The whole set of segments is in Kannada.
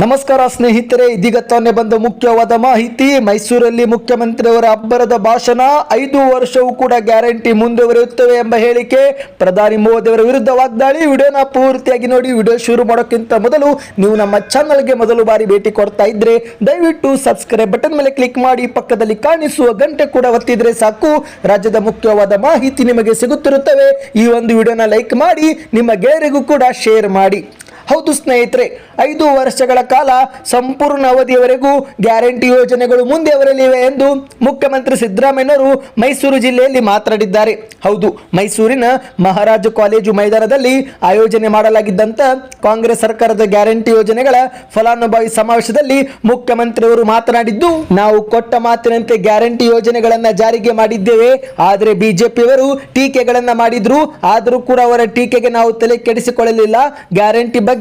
ನಮಸ್ಕಾರ ಸ್ನೇಹಿತರೆ, ಇದೀಗ ತಾನೇ ಬಂದ ಮುಖ್ಯವಾದ ಮಾಹಿತಿ. ಮೈಸೂರಲ್ಲಿ ಮುಖ್ಯಮಂತ್ರಿಯವರ ಅಬ್ಬರದ ಭಾಷಣ, ಐದು ವರ್ಷವೂ ಕೂಡ ಗ್ಯಾರಂಟಿ ಮುಂದುವರಿಯುತ್ತವೆ ಎಂಬ ಹೇಳಿಕೆ. ಪ್ರಧಾನಿ ಮೋದಿ ಅವರ ವಿರುದ್ಧ ವಾಗ್ದಾಳಿ. ವಿಡಿಯೋನ ಪೂರ್ತಿಯಾಗಿ ನೋಡಿ, ವಿಡಿಯೋ ಶುರು ಮಾಡೋಕ್ಕಿಂತ ಮೊದಲು ನೀವು ನಮ್ಮ ಚಾನಲ್ಗೆ ಮೊದಲು ಬಾರಿ ಭೇಟಿ ಕೊಡ್ತಾ ಇದ್ರೆ, ದಯವಿಟ್ಟು ಸಬ್ಸ್ಕ್ರೈಬ್ ಬಟನ್ ಮೇಲೆ ಕ್ಲಿಕ್ ಮಾಡಿ, ಪಕ್ಕದಲ್ಲಿ ಕಾಣಿಸುವ ಗಂಟೆ ಕೂಡ ಒತ್ತಿದ್ರೆ ಸಾಕು. ರಾಜ್ಯದ ಮುಖ್ಯವಾದ ಮಾಹಿತಿ ನಿಮಗೆ ಸಿಗುತ್ತಿರುತ್ತವೆ. ಈ ಒಂದು ವಿಡಿಯೋನ ಲೈಕ್ ಮಾಡಿ, ನಿಮ್ಮ ಗೆಳೆಯರಿಗೂ ಕೂಡ ಶೇರ್ ಮಾಡಿ. ಹೌದು ಸ್ನೇಹಿತರೆ, ಐದು ವರ್ಷಗಳ ಕಾಲ ಸಂಪೂರ್ಣ ಅವಧಿಯವರೆಗೂ ಗ್ಯಾರಂಟಿ ಯೋಜನೆಗಳು ಮುಂದೆ ಬರಲಿವೆ ಎಂದು ಮುಖ್ಯಮಂತ್ರಿ ಸಿದ್ದರಾಮಯ್ಯನವರು ಮೈಸೂರು ಜಿಲ್ಲೆಯಲ್ಲಿ ಮಾತನಾಡಿದ್ದಾರೆ. ಹೌದು, ಮೈಸೂರಿನ ಮಹಾರಾಜ ಕಾಲೇಜು ಮೈದಾನದಲ್ಲಿ ಆಯೋಜನೆ ಮಾಡಲಾಗಿದ್ದಂತ ಕಾಂಗ್ರೆಸ್ ಸರ್ಕಾರದ ಗ್ಯಾರಂಟಿ ಯೋಜನೆಗಳ ಫಲಾನುಭವಿ ಸಮಾವೇಶದಲ್ಲಿ ಮುಖ್ಯಮಂತ್ರಿಯವರು ಮಾತನಾಡಿದ್ದು, ನಾವು ಕೊಟ್ಟ ಮಾತಿನಂತೆ ಗ್ಯಾರಂಟಿ ಯೋಜನೆಗಳನ್ನ ಜಾರಿಗೆ ಮಾಡಿದ್ದೇವೆ. ಆದರೆ ಬಿಜೆಪಿಯವರು ಟೀಕೆಗಳನ್ನ ಮಾಡಿದ್ರು. ಆದರೂ ಕೂಡ ಅವರ ಟೀಕೆಗೆ ನಾವು ತಲೆ ಕೆಡಿಸಿಕೊಳ್ಳಲಿಲ್ಲ. ಗ್ಯಾರಂಟಿ ಬಗ್ಗೆ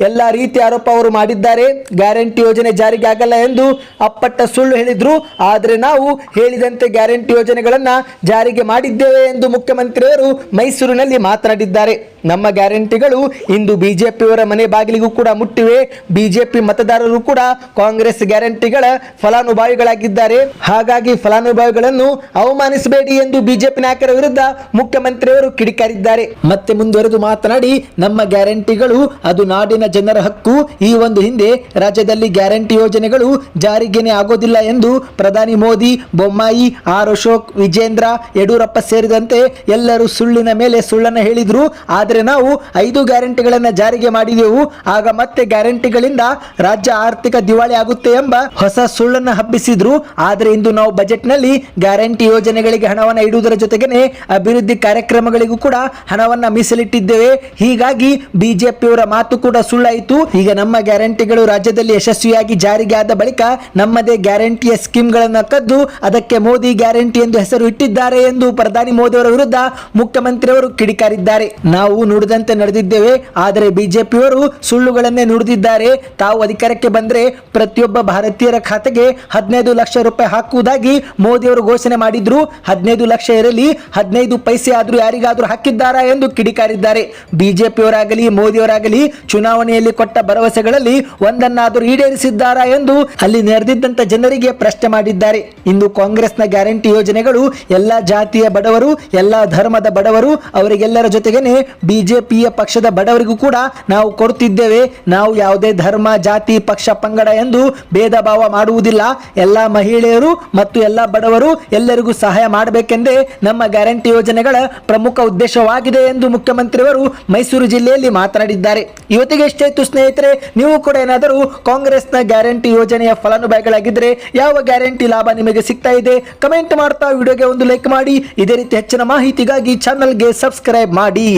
ಎಲ್ಲಾ ರೀತಿ ಆರೋಪ ಅವರು ಮಾಡಿದ್ದಾರೆ. ಗ್ಯಾರಂಟಿ ಯೋಜನೆ ಜಾರಿಗೆ ಆಗಲ್ಲ ಎಂದು ಅಪ್ಪಟ್ಟ ಸುಳ್ಳು ಹೇಳಿದ್ರು. ಆದರೆ ನಾವು ಹೇಳಿದಂತೆ ಗ್ಯಾರಂಟಿ ಯೋಜನೆಗಳನ್ನು ಜಾರಿಗೆ ಮಾಡಿದ್ದೇವೆ ಎಂದು ಮುಖ್ಯಮಂತ್ರಿಯವರು ಮೈಸೂರಿನಲ್ಲಿ ಮಾತನಾಡಿದ್ದಾರೆ. ನಮ್ಮ ಗ್ಯಾರಂಟಿಗಳು ಇಂದು ಬಿಜೆಪಿಯವರ ಮನೆ ಬಾಗಿಲಿಗೂ ಕೂಡ ಮುಟ್ಟಿವೆ. ಬಿಜೆಪಿ ಮತದಾರರು ಕೂಡ ಕಾಂಗ್ರೆಸ್ ಗ್ಯಾರಂಟಿಗಳ ಫಲಾನುಭವಿಗಳಾಗಿದ್ದಾರೆ. ಹಾಗಾಗಿ ಫಲಾನುಭವಿಗಳನ್ನು ಅವಮಾನಿಸಬೇಡಿ ಎಂದು ಬಿಜೆಪಿ ನಾಯಕರ ವಿರುದ್ಧ ಮುಖ್ಯಮಂತ್ರಿಯವರು ಕಿಡಿಕಾರಿದ್ದಾರೆ. ಮತ್ತೆ ಮುಂದುವರೆದು ಮಾತನಾಡಿ, ನಮ್ಮ ಗ್ಯಾರಂಟಿಗಳು ಅದು ನಾಡಿನ ಜನರ ಹಕ್ಕು. ಈ ಒಂದು ಹಿಂದೆ ರಾಜ್ಯದಲ್ಲಿ ಗ್ಯಾರಂಟಿ ಯೋಜನೆಗಳು ಜಾರಿಗೆನೆ ಆಗೋದಿಲ್ಲ ಎಂದು ಪ್ರಧಾನಿ ಮೋದಿ, ಬೊಮ್ಮಾಯಿ, ಆರ್ ಅಶೋಕ್, ವಿಜೇಂದ್ರ, ಯಡಿಯೂರಪ್ಪ ಸೇರಿದಂತೆ ಎಲ್ಲರೂ ಸುಳ್ಳಿನ ಮೇಲೆ ಸುಳ್ಳನ್ನು ಹೇಳಿದ್ರು. ಆದರೆ ನಾವು ಐದು ಗ್ಯಾರಂಟಿಗಳನ್ನ ಜಾರಿಗೆ ಮಾಡಿದೆವು. ಆಗ ಮತ್ತೆ ಗ್ಯಾರಂಟಿಗಳಿಂದ ರಾಜ್ಯ ಆರ್ಥಿಕ ದಿವಾಳಿ ಆಗುತ್ತೆ ಎಂಬ ಹೊಸ ಸುಳ್ಳನ್ನ ಹಬ್ಬಿಸಿದ್ರು. ಆದರೆ ಇಂದು ನಾವು ಬಜೆಟ್ನಲ್ಲಿ ಗ್ಯಾರಂಟಿ ಯೋಜನೆಗಳಿಗೆ ಹಣವನ್ನು ಇಡುವುದರ ಜೊತೆಗೇನೆ ಅಭಿವೃದ್ಧಿ ಕಾರ್ಯಕ್ರಮಗಳಿಗೂ ಕೂಡ ಹಣವನ್ನ ಮೀಸಲಿಟ್ಟಿದ್ದೇವೆ. ಹೀಗಾಗಿ ಬಿಜೆಪಿಯವರ ಮಾತು ಕೂಡ ಸುಳ್ಳಾಯಿತು. ಈಗ ನಮ್ಮ ಗ್ಯಾರಂಟಿಗಳು ರಾಜ್ಯದಲ್ಲಿ ಯಶಸ್ವಿಯಾಗಿ ಜಾರಿಗೆ ಆದ ಬಳಿಕ ನಮ್ಮದೇ ಗ್ಯಾರಂಟಿಯ ಸ್ಕೀಮ್ಗಳನ್ನು ಕದ್ದು ಅದಕ್ಕೆ ಮೋದಿ ಗ್ಯಾರಂಟಿ ಎಂದು ಹೆಸರು ಇಟ್ಟಿದ್ದಾರೆ ಎಂದು ಪ್ರಧಾನಿ ಮೋದಿ ಅವರ ವಿರುದ್ಧ ಮುಖ್ಯಮಂತ್ರಿಯವರು ಕಿಡಿಕಾರಿದ್ದಾರೆ. ನಾವು ನುಡಿದಂತೆ ನಡೆದಿದ್ದೇವೆ, ಆದರೆ ಬಿಜೆಪಿಯವರು ಸುಳ್ಳುಗಳನ್ನೇ ನುಡಿದಿದ್ದಾರೆ. ತಾವು ಅಧಿಕಾರಕ್ಕೆ ಬಂದ್ರೆ ಪ್ರತಿಯೊಬ್ಬ ಭಾರತೀಯರ ಖಾತೆಗೆ ಹದಿನೈದು ಲಕ್ಷ ರೂಪಾಯಿ ಹಾಕುವುದಾಗಿ ಮೋದಿಯವರು ಘೋಷಣೆ ಮಾಡಿದ್ರು. ಹದಿನೈದು ಲಕ್ಷ ಇರಲಿ, ಹದಿನೈದು ಪೈಸೆ ಆದ್ರೂ ಯಾರಿಗಾದರೂ ಹಾಕಿದ್ದಾರಾ ಎಂದು ಕಿಡಿಕಾರಿದ್ದಾರೆ. ಬಿಜೆಪಿಯವರಾಗಲಿ, ಮೋದಿಯವರಾಗಲಿ, ಚುನಾವಣೆಯಲ್ಲಿ ಕೊಟ್ಟ ಭರವಸೆಗಳಲ್ಲಿ ಒಂದನ್ನಾದರೂ ಈಡೇರಿಸಿದ್ದಾರಾ ಎಂದು ಅಲ್ಲಿ ನೆರೆದಿದ್ದಂಥ ಜನರಿಗೆ ಪ್ರಶ್ನೆ ಮಾಡಿದ್ದಾರೆ. ಇಂದು ಕಾಂಗ್ರೆಸ್ನ ಗ್ಯಾರಂಟಿ ಯೋಜನೆಗಳು ಎಲ್ಲ ಜಾತಿಯ ಬಡವರು, ಎಲ್ಲ ಧರ್ಮದ ಬಡವರು, ಅವರಿಗೆಲ್ಲರ ಜೊತೆಗೇನೆ ಬಿಜೆಪಿಯ ಪಕ್ಷದ ಬಡವರಿಗೂ ಕೂಡ ನಾವು ಕೊಡುತ್ತಿದ್ದೇವೆ. ನಾವು ಯಾವುದೇ ಧರ್ಮ, ಜಾತಿ, ಪಕ್ಷ, ಪಂಗಡ ಎಂದು ಭೇದ ಭಾವ ಮಾಡುವುದಿಲ್ಲ. ಎಲ್ಲ ಮಹಿಳೆಯರು ಮತ್ತು ಎಲ್ಲ ಬಡವರು ಎಲ್ಲರಿಗೂ ಸಹಾಯ ಮಾಡಬೇಕೆಂದೇ ನಮ್ಮ ಗ್ಯಾರಂಟಿ ಯೋಜನೆಗಳ ಪ್ರಮುಖ ಉದ್ದೇಶವಾಗಿದೆ ಎಂದು ಮುಖ್ಯಮಂತ್ರಿಯವರು ಮೈಸೂರು ಜಿಲ್ಲೆಯಲ್ಲಿ ಮಾತನಾಡಿದ್ದಾರೆ. ಇವತ್ತಿಗೆ ಎಷ್ಟಾಯ್ತು ಸ್ನೇಹಿತರೆ, ನೀವು ಕೂಡ ಏನಾದರೂ ಕಾಂಗ್ರೆಸ್ನ ಗ್ಯಾರಂಟಿ ಯೋಜನೆಯ ಫಲಾನುಭವಿಗಳಾಗಿದ್ದರೆ ಯಾವ ಗ್ಯಾರಂಟಿ ಲಾಭ ನಿಮಗೆ ಸಿಗ್ತಾ ಇದೆ? ಕಮೆಂಟ್ ಮಾಡ್ತಾ ವಿಡಿಯೋಗೆ ಒಂದು ಲೈಕ್ ಮಾಡಿ. ಇದೇ ರೀತಿ ಹೆಚ್ಚಿನ ಮಾಹಿತಿಗಾಗಿ ಚಾನಲ್ಗೆ ಸಬ್ಸ್ಕ್ರೈಬ್ ಮಾಡಿ.